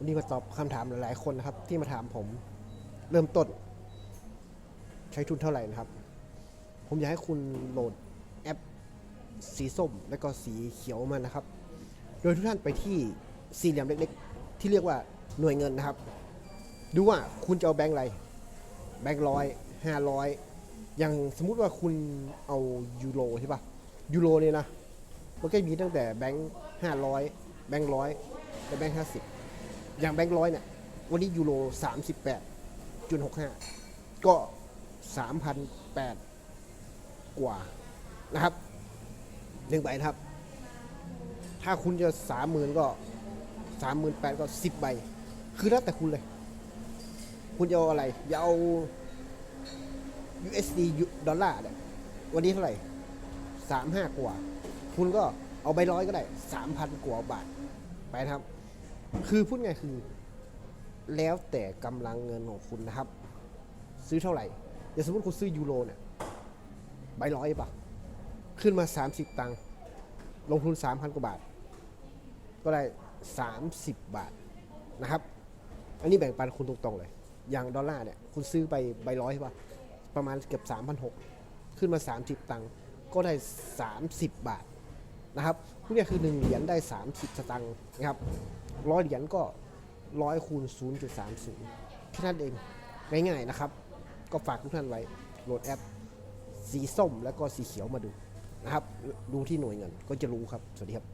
วันนี้มาตอบคำถามหลาย ๆ คนนะครับ ที่มาถามผมเริ่มต้น ใช้ทุนเท่าไหร่นะครับ ผมอยากให้คุณโหลดแอปสีส้มและก็สีเขียวมานะครับ โดยทุกท่านไปที่สี่เหลี่ยมเล็ก ๆ ที่เรียกว่าหน่วยเงินนะครับ ดูว่าคุณจะเอาแบงค์อะไร แบงค์ร้อยห้าร้อยอย่างสมมุติว่าคุณเอายูโรใช่ปะยูโรเนี่ยนะมันก็มีตั้งแต่แบงค์ห้าร้อยแบงค์ร้อยและแบงค์ห้าสิบ อย่างแบงค์ร้อยเนี่ยวันนี้ยูโรสามสิบแปดจุดหกห้าก็สามพันแปดกว่านะครับหนึ่งใบนะครับ ถ้าคุณจะสามหมื่นก็สามหมื่นแปดก็สิบใบ คือแล้วแต่คุณเลย คุณจะเอาอะไรอย่าเอา USD ดอลลาร์เนี่ยวันนี้เท่าไหร่สามห้ากว่า คุณก็เอาใบร้อยก็ได้สามพันกว่าบาทไปนะครับ คือพูดไงคือ แล้วแต่กำลังเงินของคุณนะครับ ซื้อเท่าไหร่อย่างสมมติคุณซื้อยูโรเนี่ยใบร้อยปะขึ้นมา 30 ตังค์ลงทุน 3,000 กว่าบาท ก็ได้ 30 บาทนะครับ อันนี้แบ่งปันคุณตรงๆเลย อย่างดอลลาร์เนี่ย คุณซื้อไปใบร้อยใช่ะ ประมาณเกือบ3,600 ขึ้นมา 30 ตังค์ก็ได้ 30 บาท นะครับพูดง่ายๆคือ 1 เหรียญได้ 30 สตังค์นะครับร้อยเหรียญก็ร้อยคูณ 0.30แค่นั้นเองง่ายๆนะครับ ก็ฝากทุกท่านไว้โหลดแอป สีส้มแล้วก็สีเขียวมาดูนะครับ ดูที่หน่วยเงินก็จะรู้ครับ สวัสดีครับ